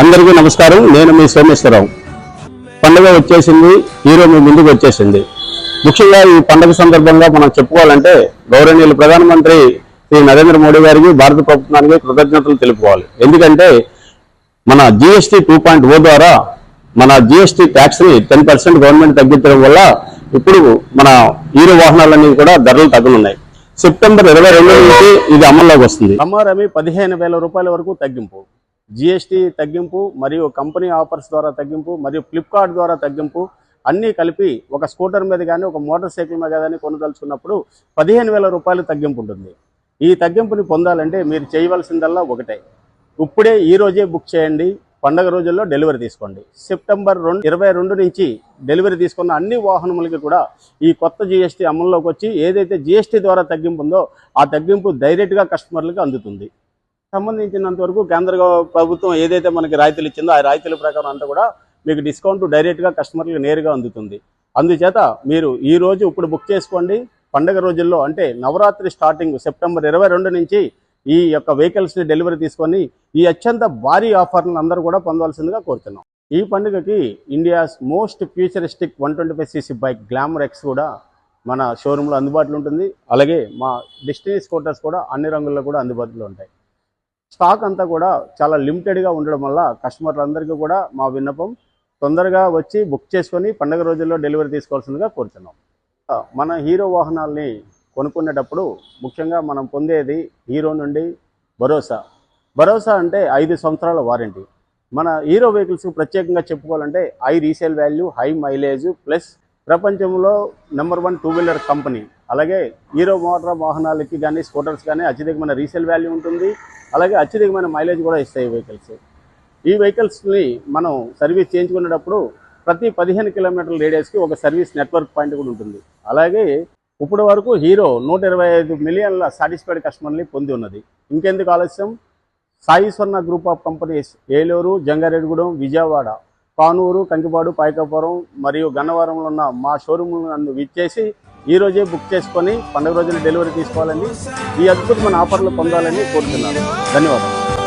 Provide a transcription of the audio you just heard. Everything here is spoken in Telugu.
అందరికీ నమస్కారం. నేను మీ సోమేశ్వరరావు. పండుగ వచ్చేసింది హీరో మీ ముందుకు వచ్చేసింది. ముఖ్యంగా ఈ పండుగ సందర్భంగా మనం చెప్పుకోవాలంటే గౌరవనీయులు ప్రధానమంత్రి శ్రీ నరేంద్ర మోడీ గారికి భారత ప్రభుత్వానికి కృతజ్ఞతలు తెలుపుకోవాలి. ఎందుకంటే మన జిఎస్టీ టూ పాయింట్ ఓ ద్వారా మన జిఎస్టీ ట్యాక్స్ని టెన్ పర్సెంట్ గవర్నమెంట్ తగ్గించడం వల్ల ఇప్పుడు మన హీరో వాహనాలన్నీ కూడా ధరలు తగ్గనున్నాయి. సెప్టెంబర్ ఇరవై రెండు నుంచి ఇది అమల్లోకి వస్తుంది. రమారమి పదిహేను వేల రూపాయల వరకు తగ్గింపు. జిఎస్టీ తగ్గింపు మరియు కంపెనీ ఆఫర్స్ ద్వారా తగ్గింపు మరియు ఫ్లిప్కార్ట్ ద్వారా తగ్గింపు అన్నీ కలిపి ఒక స్కూటర్ మీద కానీ ఒక మోటార్ సైకిల్ మీద కానీ కొనదలుచుకున్నప్పుడు పదిహేను వేల రూపాయలు తగ్గింపు ఉంటుంది. ఈ తగ్గింపుని పొందాలంటే మీరు చేయవలసిందల్లా ఒకటే. ఇప్పుడే ఈ రోజే బుక్ చేయండి. పండగ రోజుల్లో డెలివరీ తీసుకోండి. సెప్టెంబర్ రెండు ఇరవై రెండు నుంచి డెలివరీ తీసుకున్న అన్ని వాహనములకి కూడా ఈ కొత్త జిఎస్టీ అమల్లోకి వచ్చి ఏదైతే జిఎస్టీ ద్వారా తగ్గింపు ఉందో ఆ తగ్గింపు డైరెక్ట్గా కస్టమర్లకు అందుతుంది. సంబంధించినంత వరకు కేంద్ర ప్రభుత్వం ఏదైతే మనకి రాయితీలు ఇచ్చిందో ఆ రాయితీల ప్రకారం అంతా కూడా మీకు డిస్కౌంట్ డైరెక్ట్గా కస్టమర్లకు నేరుగా అందుతుంది. అందుచేత మీరు ఈ రోజు ఇప్పుడు బుక్ చేసుకోండి. పండగ రోజుల్లో అంటే నవరాత్రి స్టార్టింగ్ సెప్టెంబర్ ఇరవై రెండు నుంచి ఈ యొక్క వెహికల్స్ని డెలివరీ తీసుకొని ఈ అత్యంత భారీ ఆఫర్లను అందరూ కూడా పొందవలసిందిగా కోరుతున్నాం. ఈ పండుగకి India's most futuristic one twenty five CC bike Glamour X కూడా మన షోరూంలో అందుబాటులో ఉంటుంది. అలాగే మా డెస్టినీ స్కూటర్స్ కూడా అన్ని రంగుల్లో కూడా అందుబాటులో ఉంటాయి. స్టాక్ అంతా కూడా చాలా లిమిటెడ్గా ఉండడం వల్ల కస్టమర్లందరికీ కూడా మా విన్నపం తొందరగా వచ్చి బుక్ చేసుకొని పండగ రోజుల్లో డెలివరీ తీసుకోవాల్సిందిగా కోరుతున్నాం. మన హీరో వాహనాల్ని కొనుక్కునేటప్పుడు ముఖ్యంగా మనం పొందేది హీరో నుండి భరోసా. భరోసా అంటే ఐదు సంవత్సరాల వారంటీ. మన హీరో వెహికల్స్ ప్రత్యేకంగా చెప్పుకోవాలంటే high resale value high mileage plus ప్రపంచంలో number one two wheeler company అలాగే హీరో మోటార్ వాహనాలకి కానీ స్కూటర్స్ కానీ అత్యధికమైన రీసేల్ వాల్యూ ఉంటుంది. అలాగే అత్యధికమైన మైలేజ్ కూడా ఇస్తాయి వెహికల్స్. ఈ వెహికల్స్ని మనం సర్వీస్ చేయించుకునేటప్పుడు ప్రతి పదిహేను కిలోమీటర్ల రేడియస్కి ఒక సర్వీస్ నెట్వర్క్ పాయింట్ కూడా ఉంటుంది. అలాగే ఇప్పటి వరకు హీరో నూట ఇరవై ఐదు మిలియన్ల సాటిస్ఫైడ్ కస్టమర్ని పొంది ఉన్నది. ఇంకెందుకు ఆలస్యం? Sai Swarna group of companies Eluru Jangareddygudem Vijayawada Kanuru Kankipadu Payakapuram మరియు గన్నవరంలో ఉన్న మా షోరూమ్ నన్ను విచ్చేసి ఈ రోజే బుక్ చేసుకొని పండుగ రోజున డెలివరీ తీసుకోవాలని ఈ అద్భుతమైన ఆఫర్లు పొందాలని కోరుతున్నాను. ధన్యవాదాలు.